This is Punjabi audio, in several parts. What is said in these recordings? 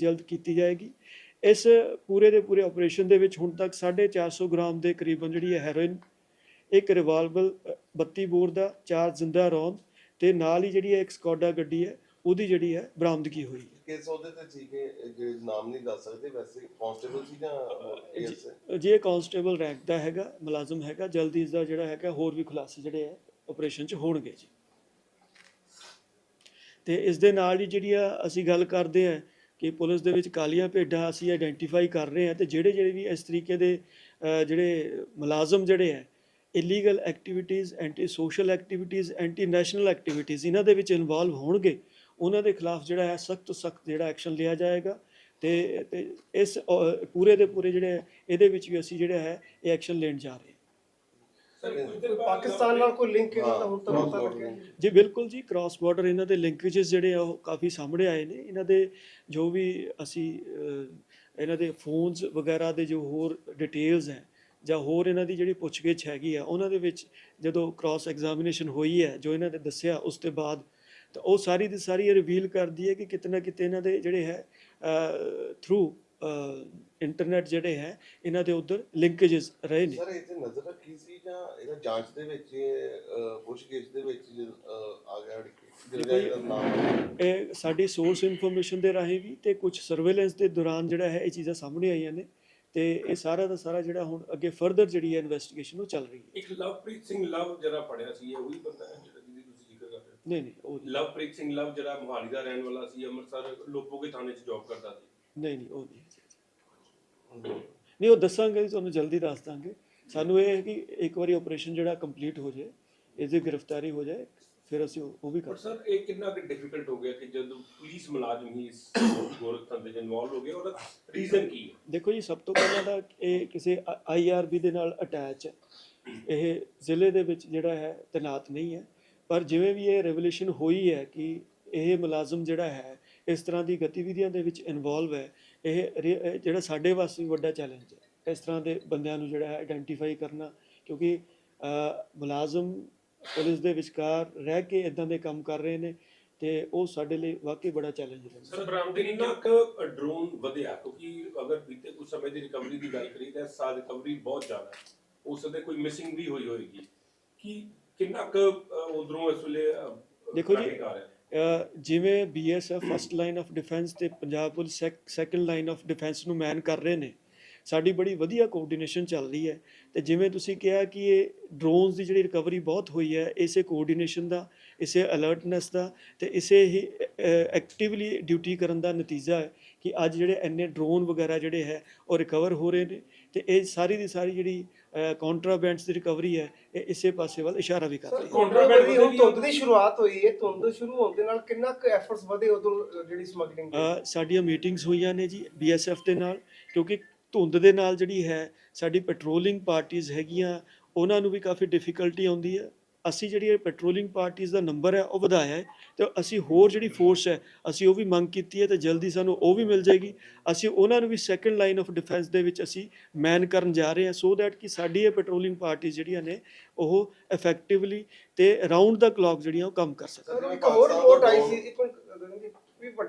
ਜਲਦ ਕੀਤੀ ਜਾਏਗੀ। ਇਸ ਪੂਰੇ ਦੇ ਪੂਰੇ ਆਪਰੇਸ਼ਨ ਦੇ ਵਿੱਚ ਹੁਣ ਤੱਕ 450 ਗ੍ਰਾਮ ਦੇ ਕਰੀਬਨ ਜਿਹੜੀ ਹੈ ਹੈਰੋਇਨ ਇੱਕ ਰਿਵਾਲਵਰ 32 ਬੋਰ ਦਾ ਚਾਰ ਜ਼ਿੰਦਾ ਰੌਂਦ ਤੇ ਨਾਲ ਹੀ ਜਿਹੜੀ ਹੈ ਇੱਕ ਸਕੋਡਾ ਗੱਡੀ ਹੈ ਉਹਦੀ ਜਿਹੜੀ ਹੈ ਬਰਾਮਦਗੀ ਹੋਈ ਹੈ। ਕਿਸ ਉਹਦੇ ਤੇ ਸੀ ਕਿ ਜਿਹੜੇ ਨਾਮ ਨਹੀਂ ਦੱਸ ਸਕਦੇ ਵੈਸੇ ਕਾਂਸਟੇਬਲ ਸੀ ਜਾਂ ਜੇ ਕਾਂਸਟੇਬਲ ਰੈਂਕ ਦਾ ਹੈਗਾ ਮੁਲਾਜ਼ਮ ਹੈਗਾ ਜਲਦੀ ਇਸ ਦਾ ਜਿਹੜਾ ਹੈਗਾ ਹੋਰ ਵੀ ਖੁਲਾਸੇ ਜਿਹੜੇ ਹੈ ਆਪਰੇਸ਼ਨ 'ਚ ਹੋਣਗੇ ਜੀ। ਤੇ ਇਸ ਦੇ ਨਾਲ ਹੀ ਜਿਹੜੀ ਆ ਅਸੀਂ ਗੱਲ ਕਰਦੇ ਆ ਕਿ ਪੁਲਿਸ ਦੇ ਵਿੱਚ ਕਾਲੀਆਂ ਭੇਡਾਂ ਅਸੀਂ ਆਇਡੈਂਟੀਫਾਈ ਕਰ ਰਹੇ ਹਾਂ ਤੇ ਜਿਹੜੇ ਜਿਹੜੇ ਵੀ ਇਸ ਤਰੀਕੇ ਦੇ ਜਿਹੜੇ ਮੁਲਾਜ਼ਮ ਜਿਹੜੇ ਹੈ illegal activities anti social activities anti national activities ਇਹਨਾਂ ਦੇ ਵਿੱਚ ਇਨਵੋਲਵ ਹੋਣਗੇ ਉਹਨਾਂ ਦੇ ਖਿਲਾਫ ਜਿਹੜਾ ਹੈ ਸਖਤ ਤੋਂ ਸਖਤ ਜਿਹੜਾ ਐਕਸ਼ਨ ਲਿਆ ਜਾਏਗਾ ਤੇ ਇਸ ਅ, ਪੂਰੇ ਦੇ ਪੂਰੇ ਜਿਹੜੇ ਇਹਦੇ ਵਿੱਚ ਵੀ ਅਸੀਂ ਜਿਹੜਾ ਹੈ ਇਹ ਐਕਸ਼ਨ ਲੈਣ ਜਾ ਰਹੇ ਪਾਕਿਸਤਾਨ ਨਾਲ ਕੋਈ ਲਿੰਕ ਇਹਨਾਂ ਦਾ ਹੁਣ ਤੱਕ ਪਤਾ ਲੱਗਿਆ ਜੀ ਬਿਲਕੁਲ ਜੀ ਕ੍ਰਾਸ ਬਾਰਡਰ ਇਹਨਾਂ ਦੇ ਲਿੰਕੇजेस ਜਿਹੜੇ ਆ ਉਹ ਕਾਫੀ ਸਾਹਮਣੇ ਆਏ ਨੇ। ਇਹਨਾਂ ਦੇ ਜੋ ਵੀ ਅਸੀਂ ਇਹਨਾਂ ਦੇ ਫੋਨਸ ਵਗੈਰਾ ਦੇ ਜੋ ਹੋਰ ਡਿਟੇਲਸ ਹੈ ਜਾਂ ਹੋਰ ਇਹਨਾਂ ਦੀ ਜਿਹੜੀ ਪੁੱਛਗਿੱਛ ਹੈਗੀ ਆ ਉਹਨਾਂ ਦੇ ਵਿੱਚ ਜਦੋਂ ਕ੍ਰਾਸ ਐਗਜ਼ਾਮੀਨੇਸ਼ਨ ਹੋਈ ਹੈ ਜੋ ਇਹਨਾਂ ਨੇ ਦੱਸਿਆ ਉਸ ਤੋਂ ਬਾਅਦ ਤਾਂ ਉਹ ਸਾਰੀ ਦੀ ਸਾਰੀ ਰਿਵੀਲ ਕਰਦੀ ਹੈ ਕਿ ਕਿਤਨਾ ਕਿਤੇ ਇਹਨਾਂ ਦੇ ਜਿਹੜੇ ਹੈ ਥਰੂ ਇੰਟਰਨੈਟ ਜਿਹੜੇ ਹੈ ਇਹਨਾਂ ਦੇ ਉਧਰ ਲਿੰਕੇजेस ਰਹੇ ਨੇ। ਸਰ ਇਹ ਤੇ ਨਜ਼ਰ ਰੱਖੀ ਸੀ। ਜਾਂ ਇਹਦਾ ਜਾਂਚ ਦੇ ਵਿੱਚ ਪੁੱਛਗਿੱਛ ਦੇ ਵਿੱਚ ਆ ਗਿਆ ਜਿਹੜਾ ਇਹਦਾ ਨਾਮ? ਇਹ ਸਾਡੀ ਸੋਰਸ ਇਨਫੋਰਮੇਸ਼ਨ ਦੇ ਰਾਹੀਂ ਵੀ ਤੇ ਕੁਝ ਸਰਵੇਲੈਂਸ ਦੇ ਦੌਰਾਨ ਜਿਹੜਾ ਹੈ ਇਹ ਚੀਜ਼ਾਂ ਸਾਹਮਣੇ ਆਈਆਂ ਨੇ ਤੇ ਇਹ ਸਾਰਾ ਦਾ ਸਾਰਾ ਜਿਹੜਾ ਹੁਣ ਅੱਗੇ ਫਰਦਰ ਜਿਹੜੀ ਹੈ ਇਨਵੈਸਟੀਗੇਸ਼ਨ ਉਹ ਚੱਲ ਰਹੀ ਹੈ। ਇੱਕ ਲਵਪ੍ਰੀਤ ਸਿੰਘ ਲਵ ਜਿਹੜਾ ਪੜਿਆ ਸੀ ਇਹ ਉਹੀ ਬੰਦਾ ਹੈ ਜਿਹੜਾ ਜਿਹਦੀ ਤੁਸੀਂ ਜ਼ਿਕਰ ਕਰ ਰਹੇ ਹੋ? ਨਹੀਂ ਨਹੀਂ ਉਹ ਨਹੀਂ। ਲਵਪ੍ਰੀਤ ਸਿੰਘ ਲਵ ਜਿਹੜਾ ਮੋਹਾਲੀ ਦਾ ਰਹਿਣ ਵਾਲਾ ਸੀ ਅੰਮ੍ਰਿਤਸਰ ਲੋਪੋਗੇ ਥਾਣੇ 'ਚ ਜੌਬ ਕਰਦਾ ਸੀ। ਨਹੀਂ ਨਹੀਂ ਉਹ ਨਹੀਂ। ਨਹੀਂ ਉਹ ਦੱਸਾਂਗੇ ਤੁਹਾਨੂੰ ਜਲਦੀ ਦੱਸ ਦਾਂਗੇ। ਸਾਨੂੰ ਇਹ ਹੈ ਕਿ ਇੱਕ ਵਾਰੀ ਆਪਰੇਸ਼ਨ ਜਿਹੜਾ ਕੰਪਲੀਟ ਹੋ ਜਾਏ ਇਹਦੀ ਗ੍ਰਿਫਤਾਰੀ ਹੋ ਜਾਏ ਫਿਰ ਅਸੀਂ ਉਹ ਵੀ ਕਰ ਪਰ ਸਰ ਇਹ ਕਿੰਨਾ ਕਿ ਡਿਫਿਕਲਟ ਹੋ ਗਿਆ ਕਿ ਜਦੋਂ ਪੁਲਿਸ ਮੁਲਾਜ਼ਮ ਹੀ ਇਸ ਗੋਰਖ ਧੰਦੇ 'ਚ ਇਨਵੋਲਵ ਹੋ ਗਏ ਉਹਦਾ ਰੀਜ਼ਨ ਕੀ ਹੈ? ਦੇਖੋ ਜੀ ਸਭ ਤੋਂ ਪਹਿਲਾਂ ਤਾਂ ਇਹ ਕਿਸੇ ਆਈਆਰਬੀ ਦੇ ਨਾਲ ਅਟੈਚ ਹੈ। ਇਹ ਜ਼ਿਲ੍ਹੇ ਦੇ ਵਿੱਚ ਜਿਹੜਾ ਹੈ ਤੈਨਾਤ ਨਹੀਂ ਹੈ। ਪਰ ਜਿਵੇਂ ਵੀ ਇਹ ਰੈਵੋਲੂਸ਼ਨ ਹੋਈ ਹੈ ਕਿ ਇਹ ਮੁਲਾਜ਼ਮ ਜਿਹੜਾ ਹੈ ਇਸ ਤਰ੍ਹਾਂ ਦੀ ਗਤੀਵਿਧੀਆਂ ਦੇ ਵਿੱਚ ਇਨਵੋਲਵ ਹੈ ਇਹ ਰੇ- ਇਹ ਜਿਹੜਾ ਸਾਡੇ ਵਾਸਤੇ ਵੀ ਵੱਡਾ ਚੈਲੰਜ ਹੈ। ਇਸ ਤਰ੍ਹਾਂ ਦੇ ਬੰਦਿਆਂ ਨੂੰ ਜਿਹੜਾ ਹੈ ਆਇਡੈਂਟੀਫਾਈ ਕਰਨਾ ਕਿਉਂਕਿ ਮੁਲਾਜ਼ਮ ਪੁਲਿਸ ਦੇ ਵਿਚਕਾਰ ਰਹਿ ਕੇ ਇਦਾਂ ਦੇ ਕੰਮ ਕਰ ਰਹੇ ਨੇ ਤੇ ਉਹ ਸਾਡੇ ਲਈ ਵਾਕਈ ਬੜਾ ਚੈਲੰਜ ਹੈ ਸਰ ਬਰਾਮਦਗੀ ਕਿੰਨਾ ਕੁ ਡਰੋਨ ਵਧਿਆ ਕਿਉਂਕਿ ਅਗਰ ਬੀਤੇ ਕੁਝ ਸਮੇਂ ਦੀ ਰਿਕਵਰੀ ਦੀ ਗੱਲ ਕਰੀ ਤਾਂ ਸਾ ਰਿਕਵਰੀ ਬਹੁਤ ਜ਼ਿਆਦਾ ਹੈ। ਉਸ ਦੇ ਕੋਈ ਮਿਸਿੰਗ ਵੀ ਹੋਈ ਹੋਏਗੀ। ਕਿ ਕਿੰਨਾ ਕੁ ਉਧਰੋਂ ਇਸ ਵੇਲੇ ਦੇਖੋ ਜੀ, ਜਿਵੇਂ BSF first line of defence ਤੇ Punjab police second line of defence ਨੂੰ ਮੈਨ ਕਰ ਰਹੇ ਨੇ ਸਾਡੀ ਬੜੀ ਵਧੀਆ ਕੋਆਰਡੀਨੇਸ਼ਨ ਚੱਲ ਰਹੀ ਹੈ। ਤੇ ਜਿਵੇਂ ਤੁਸੀਂ ਕਿਹਾ ਕਿ ਇਹ ਡਰੋਨਸ ਦੀ ਜਿਹੜੀ ਰਿਕਵਰੀ ਬਹੁਤ ਹੋਈ ਹੈ ਇਸੇ ਕੋਆਰਡੀਨੇਸ਼ਨ ਦਾ ਇਸੇ ਅਲਰਟਨੈਸ ਦਾ ਤੇ ਇਸੇ ਹੀ ਐਕਟਿਵਲੀ ਡਿਊਟੀ ਕਰਨ ਦਾ ਨਤੀਜਾ ਹੈ ਕਿ ਅੱਜ ਜਿਹੜੇ ਇੰਨੇ ਡਰੋਨ ਵਗੈਰਾ ਜਿਹੜੇ ਹੈ ਉਹ ਰਿਕਵਰ ਹੋ ਰਹੇ ਨੇ ਤੇ ਇਹ ਸਾਰੀ ਦੀ ਸਾਰੀ ਜਿਹੜੀ ਕੰਟਰਾਬੈਂਡਸ ਦੀ ਰਿਕਵਰੀ ਹੈ ਇਹ ਇਸੇ ਪਾਸੇ ਵੱਲ ਇਸ਼ਾਰਾ ਵੀ ਕਰ ਰਹੀ ਹੈ। ਕੰਟਰੋਬੈਂਡ ਦੀ ਹੁਣ ਧੁੰਦ ਦੀ ਸ਼ੁਰੂਆਤ ਹੋਈ ਹੈ ਧੁੰਦ ਸ਼ੁਰੂ ਹੋਣ ਦੇ ਨਾਲ ਕਿੰਨਾ ਕੁ ਐਫਰਟਸ ਵਧੇ ਉਦੋਂ ਜਿਹੜੀ ਸਮਗਲਿੰਗ ਅ, ਸਾਡੀਆਂ ਮੀਟਿੰਗਸ ਹੋਈਆਂ ਨੇ ਜੀ ਬੀਐਸਐਫ ਦੇ ਨਾਲ ਕਿਉਂਕਿ ਧੁੰਦ ਦੇ ਨਾਲ ਜਿਹੜੀ ਹੈ, ਸਾਡੀ ਪੈਟਰੋਲਿੰਗ ਪਾਰਟੀਆਂ ਹੈਗੀਆਂ, ਉਹਨਾਂ ਨੂੰ ਵੀ ਕਾਫੀ ਡਿਫਿਕਲਟੀ ਆਉਂਦੀ ਹੈ। ਅਸੀਂ ਜਿਹੜੀ ਇਹ ਪੈਟਰੋਲਿੰਗ ਪਾਰਟੀਆਂ ਦਾ ਨੰਬਰ ਹੈ, ਉਹ ਵਧਾਇਆ ਹੈ ਤੇ ਅਸੀਂ ਹੋਰ ਜਿਹੜੀ ਫੋਰਸ ਹੈ, ਅਸੀਂ ਉਹ ਵੀ ਮੰਗ ਕੀਤੀ ਹੈ ਤੇ ਜਲਦੀ ਸਾਨੂੰ ਉਹ ਵੀ ਮਿਲ ਜਾਏਗੀ। ਅਸੀਂ ਉਹਨਾਂ ਨੂੰ ਵੀ ਸੈਕੰਡ ਲਾਈਨ ਆਫ ਡਿਫੈਂਸ ਦੇ ਵਿੱਚ ਅਸੀਂ ਮੈਨ ਕਰਨ ਜਾ ਰਹੇ ਹਾਂ ਸੋ ਦੈਟ ਕਿ ਸਾਡੀ ਇਹ ਪੈਟਰੋਲਿੰਗ ਪਾਰਟੀਆਂ ਜਿਹੜੀਆਂ ਨੇ, ਉਹ ਇਫੈਕਟਿਵਲੀ ਤੇ ਰਾਉਂਡ ਦਾ ਕਲੌਕ ਜਿਹੜੀਆਂ ਉਹ ਕੰਮ ਕਰ ਸਕਣ। ਇੱਕ ਹੋਰ ਰਿਪੋਰਟ ਆਈ ਸੀ, ਇੱਕ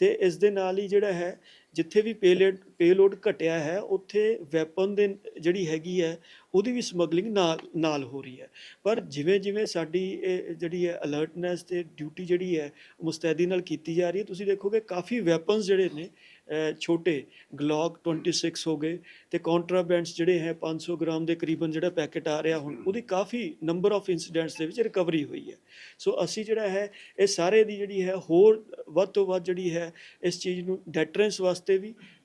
ਤੇ ਇਸ ਦੇ ਨਾਲ ਹੀ ਜਿਹੜਾ ਹੈ, ਜਿੱਥੇ ਵੀ ਪੇਲੋਡ ਪੇਲੋਡ ਘਟਿਆ ਹੈ, ਉੱਥੇ ਵੈਪਨ ਦੇ ਜਿਹੜੀ ਹੈਗੀ ਹੈ, ਉਹਦੀ ਵੀ ਸਮਗਲਿੰਗ ਨਾਲ ਨਾਲ ਹੋ ਰਹੀ ਹੈ। ਪਰ ਜਿਵੇਂ ਜਿਵੇਂ ਸਾਡੀ ਇਹ ਜਿਹੜੀ ਹੈ ਅਲਰਟਨੈਸ ਤੇ ਡਿਊਟੀ ਜਿਹੜੀ ਹੈ, ਮੁਸਤੈਦੀ ਨਾਲ ਕੀਤੀ ਜਾ ਰਹੀ ਹੈ, ਤੁਸੀਂ ਦੇਖੋਗੇ ਕਾਫੀ ਵੈਪਨਸ ਜਿਹੜੇ ਨੇ ਛੋਟੇ ਗਲੌਕ 26 ਹੋ ਗਏ ਤੇ ਕੰਟਰਾਬੈਂਡਸ ਜਿਹੜੇ ਹੈ 500 ਗ੍ਰਾਮ ਦੇ ਕਰੀਬਨ ਜਿਹੜਾ ਪੈਕੇਟ ਆ ਰਿਹਾ ਹੁਣ ਉਹਦੀ ਕਾਫੀ ਨੰਬਰ ਆਫ ਇਨਸੀਡੈਂਟਸ ਦੇ ਵਿੱਚ ਰਿਕਵਰੀ ਹੋਈ ਹੈ। ਸੋ ਅਸੀਂ ਜਿਹੜਾ ਹੈ ਇਹ ਸਾਰੇ ਦੀ ਜਿਹੜੀ ਹੈ ਹੋਰ ਵੱਧ ਤੋਂ ਵੱਧ ਜਿਹੜੀ ਹੈ ਇਸ ਚੀਜ਼ ਨੂੰ ਡੈਟਰੈਂਸ ਵਾਸਤੇ ਵੀ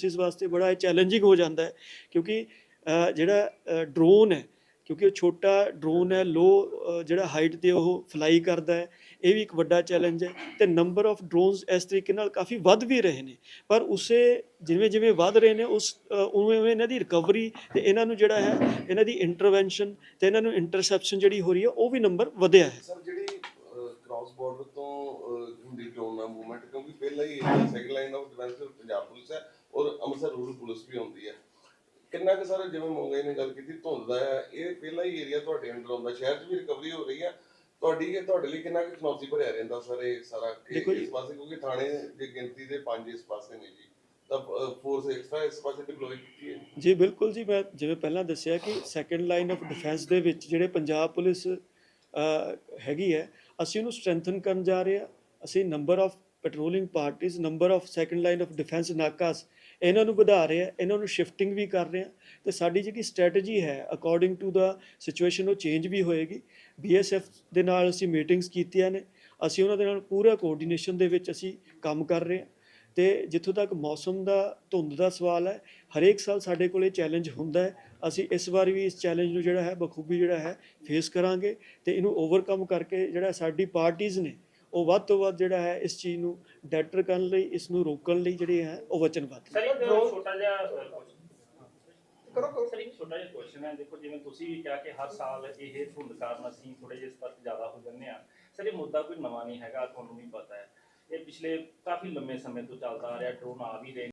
ਏਜੰਸੀਜ਼ ਵਾਸਤੇ ਬੜਾ ਚੈਲੰਜਿੰਗ ਹੋ ਜਾਂਦਾ ਹੈ, ਕਿਉਂਕਿ ਜਿਹੜਾ ਡਰੋਨ ਹੈ, ਕਿਉਂਕਿ ਉਹ ਛੋਟਾ ਡਰੋਨ ਹੈ ਲੋ ਜਿਹੜਾ ਹਾਈਟ ਤੇ ਉਹ ਫਲਾਈ ਕਰਦਾ ਹੈ, ਇਹ ਵੀ ਇੱਕ ਵੱਡਾ ਚੈਲੰਜ ਹੈ ਤੇ ਨੰਬਰ ਆਫ ਡਰੋਨਸ ਇਸ ਤਰੀਕੇ ਨਾਲ ਕਾਫੀ ਵੱਧ ਵੀ ਰਹੇ ਨੇ, ਪਰ ਉਸੇ ਜਿਵੇਂ ਜਿਵੇਂ ਵੱਧ ਰਹੇ ਨੇ, ਉਸ ਉਵੇਂ ਉਵੇਂ ਇਹਨਾਂ ਦੀ ਰਿਕਵਰੀ ਤੇ ਇਹਨਾਂ ਨੂੰ ਜਿਹੜਾ ਹੈ, ਇਹਨਾਂ ਦੀ ਇੰਟਰਵੈਂਸ਼ਨ ਤੇ ਇਹਨਾਂ ਨੂੰ ਇੰਟਰਸੈਪਸ਼ਨ ਜਿਹੜੀ ਹੋ ਰਹੀ ਹੈ, ਉਹ ਵੀ ਨੰਬਰ ਵਧਿਆ ਹੈ। ਸਰ, ਜਿਹੜੀ ਕ੍ਰਾਸ ਬਾਰਡਰ ਤੋਂ ਹੁੰਦੀ ਡਰੋਨ ਮੂਵਮੈਂਟ ਕਿਉਂਕਿ ਪਹਿਲਾਂ ਹੀ second line of defence Punjab police ਹੈ ਔਰ ਅੰਮ੍ਰਿਤਸਰ ਰੂਰਲ ਪੁਲਿਸ ਵੀ ਹੁੰਦੀ ਹੈ। ਕਿੰਨਾ ਕੁ ਸਰ ਜਿਵੇਂ ਮੋਂਗਾਈ ਨੇ ਗੱਲ ਕੀਤੀ ਧੁੰਦ ਦਾ ਹੈ। ਇਹ ਪਹਿਲਾਂ ਹੀ ਏਰੀਆ ਤੁਹਾਡੇ ਅੰਡਰ ਆਉਂਦਾ। ਸ਼ਹਿਰ 'ਚ ਵੀ ਰਿਕਵਰੀ ਹੋ ਰਹੀ ਹੈ। ਤੁਹਾਡੀ ਇਹ ਤੁਹਾਡੇ ਲਈ ਕਿੰਨਾ ਕੁ ਚੁਣੌਤੀ ਭਰਿਆ ਰਹਿੰਦਾ ਸਰ ਇਹ ਸਾਰਾ ਇਸ ਪਾਸੇ? ਕਿਉਂਕਿ ਥਾਣੇ ਦੀ ਗਿਣਤੀ ਦੇ ਪੰਜ ਇਸ ਪਾਸੇ ਨੇ ਜੀ। ਤਾਂ ਫੋਰਸ ਐਕਸਟਰਾ ਇਸ ਪਾਸੇ ਡਿਪਲੋਏ ਕੀਤੀ ਹੈ ਜੀ। ਬਿਲਕੁਲ ਜੀ। ਮੈਂ ਜਿਵੇਂ ਪਹਿਲਾਂ ਦੱਸਿਆ ਕਿ ਸੈਕੰਡ ਲਾਈਨ ਆਫ ਡਿਫੈਂਸ ਦੇ ਵਿੱਚ ਜਿਹੜੇ ਪੰਜਾਬ ਪੁਲਿਸ ਹੈਗੀ ਹੈ ਅਸੀਂ ਉਹਨੂੰ ਸਟਰੈਂਥਨ ਕਰਨ ਜਾ ਰਹੇ ਹਾਂ। ਅਸੀਂ ਨੰਬਰ ਆਫ ਪੈਟਰੋਲਿੰਗ ਪਾਰਟੀਆਂ number of second line of defence ਨਾਕਾਸ ਇਹਨਾਂ ਨੂੰ ਵਧਾ ਰਹੇ ਹਾਂ ਇਹਨਾਂ ਨੂੰ ਸ਼ਿਫਟਿੰਗ ਵੀ ਕਰ ਰਹੇ ਹਾਂ ਤੇ ਸਾਡੀ ਜਿਹੜੀ ਸਟ੍ਰੈਟਜੀ ਹੈ ਅਕੋਰਡਿੰਗ ਟੂ ਦਾ ਸਿਚੁਏਸ਼ਨ ਉਹ ਚੇਂਜ ਵੀ ਹੋਏਗੀ। ਬੀਐਸਐਫ ਦੇ ਨਾਲ ਅਸੀਂ ਮੀਟਿੰਗਸ ਕੀਤੀਆਂ ਨੇ, ਅਸੀਂ ਉਹਨਾਂ ਦੇ ਨਾਲ ਪੂਰਾ ਕੋਆਰਡੀਨੇਸ਼ਨ ਦੇ ਵਿੱਚ ਅਸੀਂ ਕੰਮ ਕਰ ਰਹੇ ਹਾਂ ਤੇ ਜਿੱਥੋਂ ਤੱਕ ਮੌਸਮ ਦਾ, ਧੁੰਦ ਦਾ ਸਵਾਲ ਹੈ, ਹਰੇਕ ਸਾਲ ਸਾਡੇ ਕੋਲ ਇਹ ਚੈਲੰਜ ਹੁੰਦਾ ਹੈ। ਅਸੀਂ ਇਸ ਵਾਰ ਵੀ ਇਸ ਚੈਲੰਜ ਨੂੰ ਜਿਹੜਾ ਹੈ, ਬਖੂਬੀ ਜਿਹੜਾ ਹੈ ਫੇਸ ਕਰਾਂਗੇ ਤੇ ਇਹਨੂੰ ਓਵਰਕਮ ਕਰਕੇ ਜਿਹੜਾ ਸਾਡੀ ਪਾਰਟੀਆਂ ਨੇ ਉਹ ਵੱਧ ਤੋਂ ਵੱਧ ਜਿਹੜਾ ਹੈ ਇਸ ਚੀਜ਼ ਨੂੰ ਡੈਟਰ ਕਰਨ ਲਈ ਇਸ ਨੂੰ ਰੋਕਣ ਲਈ ਜਿਹੜੇ ਹੈ ਉਹ ਵਚਨਬੱਧ। ਸਰ ਇੱਕ Drone- ਛੋਟਾ ਜਿਹਾ ਕਰੋ ਕਰੋ। ਸਰ ਇੱਕ ਛੋਟਾ ਜਿਹਾ ਕੁਐਸਚਨ ਹੈ ਦੇਖੋ ਜਿਵੇਂ ਤੁਸੀਂ ਵੀ ਕਿਹਾ ਕਿ ਹਰ ਸਾਲ ਇਹ ਧੁੰਦ ਕਾਰਨ ਅਸੀਂ ਥੋੜੇ ਜਿਹੇ ਸਤਰਕ ਜ਼ਿਆਦਾ ਹੋ ਜਾਂਦੇ ਆ ਸਰ ਇਹ ਮੁੱਦਾ ਕੋਈ ਨਵਾਂ ਨਹੀਂ ਹੈਗਾ ਤੁਹਾਨੂੰ ਵੀ ਪਤਾ ਹੈ। ਇਹ ਪਿਛਲੇ ਕਾਫੀ ਲੰਮੇ ਸਮੇਂ ਤੋਂ ਚੱਲਦਾ ਆ ਰਿਹਾ ਡਰੋਨ ਆ ਵੀ ਰਹੇ